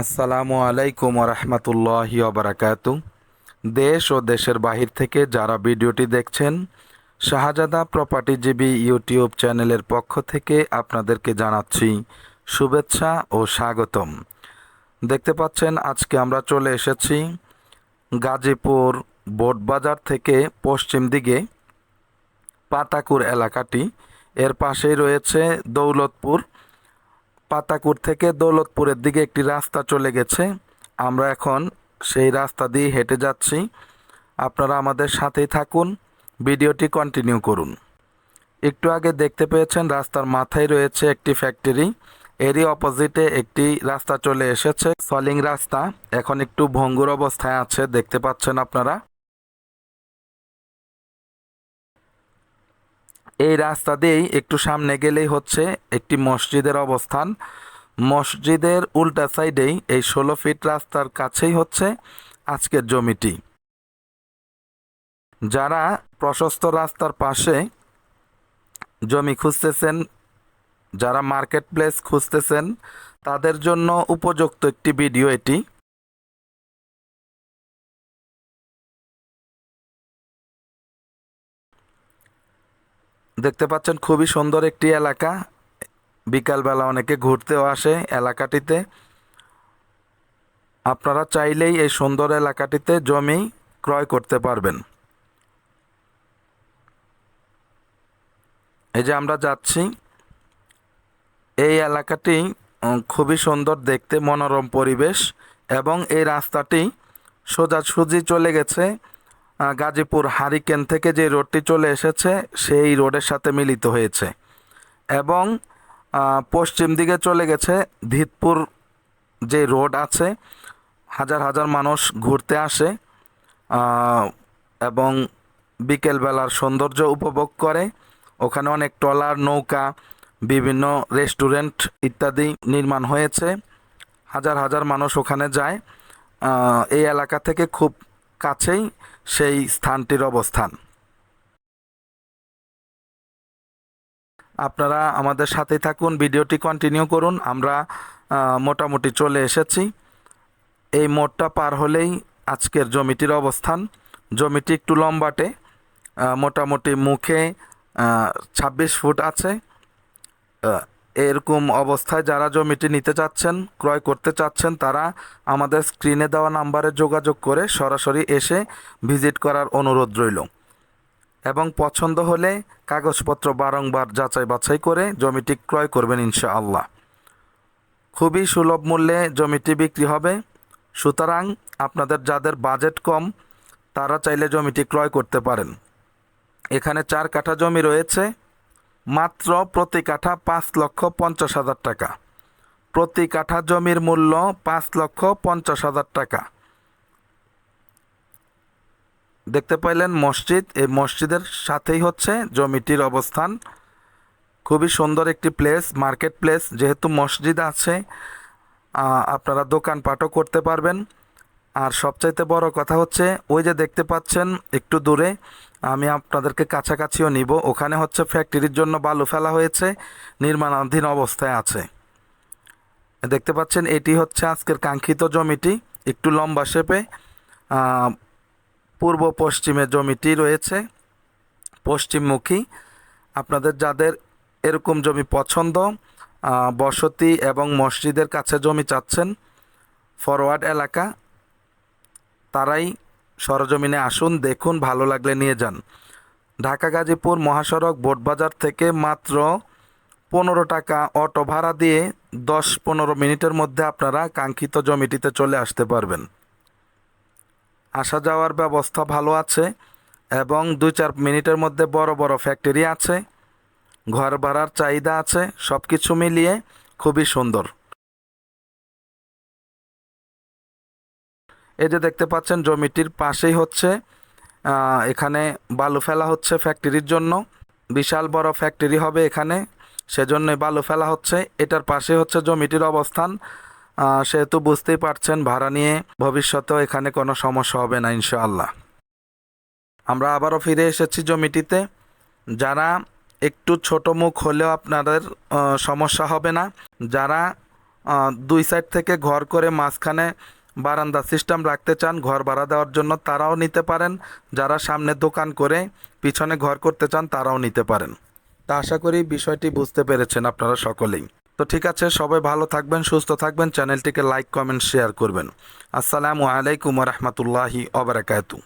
আসসালামু আলাইকুম রহমতুল্লাহি ওবরাকাত দেশ ও দেশের বাহির থেকে যারা ভিডিওটি দেখছেন, শাহজাদা প্রপার্টিজীবী ইউটিউব চ্যানেলের পক্ষ থেকে আপনাদেরকে জানাচ্ছি শুভেচ্ছা ও স্বাগতম। দেখতে পাচ্ছেন, আজকে আমরা চলে এসেছি গাজীপুর বোটবাজার থেকে পশ্চিম দিকে পাতাকুর এলাকাটি। এর পাশেই রয়েছে দৌলতপুর পাতাকুর থেকে দৌলতপুরের দিকে একটি রাস্তা চলে গেছে। আমরা এখন সেই রাস্তা দিয়ে হেঁটে যাচ্ছি। আপনারা আমাদের সাথেই থাকুন। ভিডিওটি কন্টিনিউ করুন। একটু আগে দেখতে পেয়েছেন রাস্তার মাথায় রয়েছে একটি ফ্যাক্টরি এরই অপোজিটে একটি রাস্তা চলে এসেছে। সলিং রাস্তা। এখন একটু ভঙ্গুর অবস্থায় আছে, দেখতে পাচ্ছেন আপনারা। এই রাস্তা দিয়েই একটু সামনে গেলেই হচ্ছে একটি মসজিদের অবস্থান। মসজিদের উল্টা সাইডেই এই ষোলো ফিট রাস্তার কাছেই হচ্ছে আজকের জমিটি। যারা প্রশস্ত রাস্তার পাশে জমি খুঁজতেছেন, যারা মার্কেট প্লেস খুঁজতেছেন, তাদের জন্য উপযুক্ত একটি ভিডিও এটি। দেখতে পাচ্ছেন খুবই সুন্দর একটি এলাকা। বিকালবেলা অনেকে ঘুরতেও আসে এলাকাটিতে। আপনারা চাইলেই এই সুন্দর এলাকাটিতে জমি ক্রয় করতে পারবেন। এই যে আমরা যাচ্ছি, এই এলাকাটি খুবই সুন্দর দেখতে, মনোরম পরিবেশ এবং এই রাস্তাটি সোজাসুজি চলে গেছে। গাজীপুর হারিকেন থেকে যে রোডটি চলে এসেছে, সেই রোডের সাথে মিলিত হয়েছে এবং পশ্চিম দিকে চলে গেছে ধিতপুর যে রোড আছে, হাজার হাজার মানুষ ঘুরতে আসে এবং বিকেলবেলার সৌন্দর্য উপভোগ করে। ওখানে অনেক ট্রলার, নৌকা, বিভিন্ন রেস্টুরেন্ট ইত্যাদি নির্মাণ হয়েছে। হাজার হাজার মানুষ ওখানে যায়। এই এলাকা থেকে খুব কাছেই সেই স্থানটির অবস্থান। আপনারা আমাদের সাথে থাকুন, ভিডিওটি কন্টিনিউ করুন। আমরা মোটামুটি চলে এসেছি। এই মোড়টা পার হলেই আজকের জমিটির অবস্থান। জমিটি একটু লম্বাটে মোটামুটি মুখে ছাব্বিশ ফুট আছে। এরকম অবস্থায় যারা জমিটি নিতে চাচ্ছেন, ক্রয় করতে চাচ্ছেন, তারা আমাদের স্ক্রিনে দেওয়া নাম্বারে যোগাযোগ করে সরাসরি এসে ভিজিট করার অনুরোধ রইল। এবং পছন্দ হলে কাগজপত্র বারংবার যাচাই বাছাই করে জমিটি ক্রয় করবেন ইনশাআল্লাহ। খুবই সুলভ মূল্যে জমিটি বিক্রি হবে। সুতরাং আপনাদের যাদের বাজেট কম, তারা চাইলে জমিটি ক্রয় করতে পারেন। এখানে চার কাঠা জমি রয়েছে। মাত্র প্রতি কাঠা পাঁচ লক্ষ পঞ্চাশ হাজার টাকা। প্রতি কাঠা জমির মূল্য পাঁচ লক্ষ পঞ্চাশ হাজার টাকা। দেখতে পাইলেন মসজিদ, এই মসজিদের সাথেই হচ্ছে জমিটির অবস্থান। খুবই সুন্দর একটি প্লেস, মার্কেট প্লেস, যেহেতু মসজিদ আছে আপনারা দোকানপাটও করতে পারবেন। আর সবচাইতে বড় কথা হচ্ছে, ওই যে দেখতে পাচ্ছেন, একটু দূরে আমি আপনাদেরকে কাছাকাছিও নিব। ওখানে হচ্ছে ফ্যাক্টরির জন্য বালু ফেলা হয়েছে, নির্মাণাধীন অবস্থায় আছে। দেখতে পাচ্ছেন, এটি হচ্ছে আজকের কাঙ্ক্ষিত জমিটি, একটু লম্বা শেপে। পূর্ব পশ্চিমে জমিটি রয়েছে, পশ্চিমমুখী। আপনাদের যাদের এরকম জমি পছন্দ বসতি এবং মসজিদের কাছে জমি চাচ্ছেন ফরওয়ার্ড এলাকা, তারাই সরজমিনে আসুন, দেখুন, ভালো লাগলে নিয়ে যান। ঢাকা গাজীপুর মহাসড়ক বোটবাজার থেকে মাত্র পনেরো টাকা অটো ভাড়া দিয়ে দশ পনেরো মিনিটের মধ্যে আপনারা কাঙ্ক্ষিত জমিটিতে চলে আসতে পারবেন। আসা যাওয়ার ব্যবস্থা ভালো আছে এবং দুই চার মিনিটের মধ্যে বড় বড় ফ্যাক্টরি আছে, ঘর ভাড়ার চাহিদা আছে সব কিছু মিলিয়ে খুবই সুন্দর। এই যে দেখতে পাচ্ছেন, জমিটির পাশেই হচ্ছে এখানে বালু ফেলা হচ্ছে ফ্যাক্টরির জন্য। বিশাল বড় ফ্যাক্টরি হবে এখানে, সেজন্যই বালু ফেলা হচ্ছে। এটার পাশে হচ্ছে জমিটির অবস্থান। সেহেতু বুঝতেই পারছেন, ভাড়া নিয়ে ভবিষ্যতেও এখানে কোনো সমস্যা হবে না, ইনশাআল্লাহ। আমরা আবারও ফিরে এসেছি জমিটিতে। যারা একটু ছোট মুখ হলেও আপনাদের সমস্যা হবে না। যারা দুই সাইড থেকে ঘর করে মাঝখানে বারান্দা সিস্টেম রাখতে চান, ঘর ভাড়া দেওয়ার জন্য তারাও নিতে পারেন। যারা সামনে দোকান করে পিছনে ঘর করতে চান, তারাও নিতে পারেন। তা আশা করি বিষয়টি বুঝতে পেরেছেন আপনারা সকলেই। তো ঠিক আছে, সবাই ভালো থাকবেন, সুস্থ থাকবেন। চ্যানেলটিকে লাইক, কমেন্ট, শেয়ার করবেন। আসসালামু আলাইকুম রহমতুল্লাহি অবরাকাতু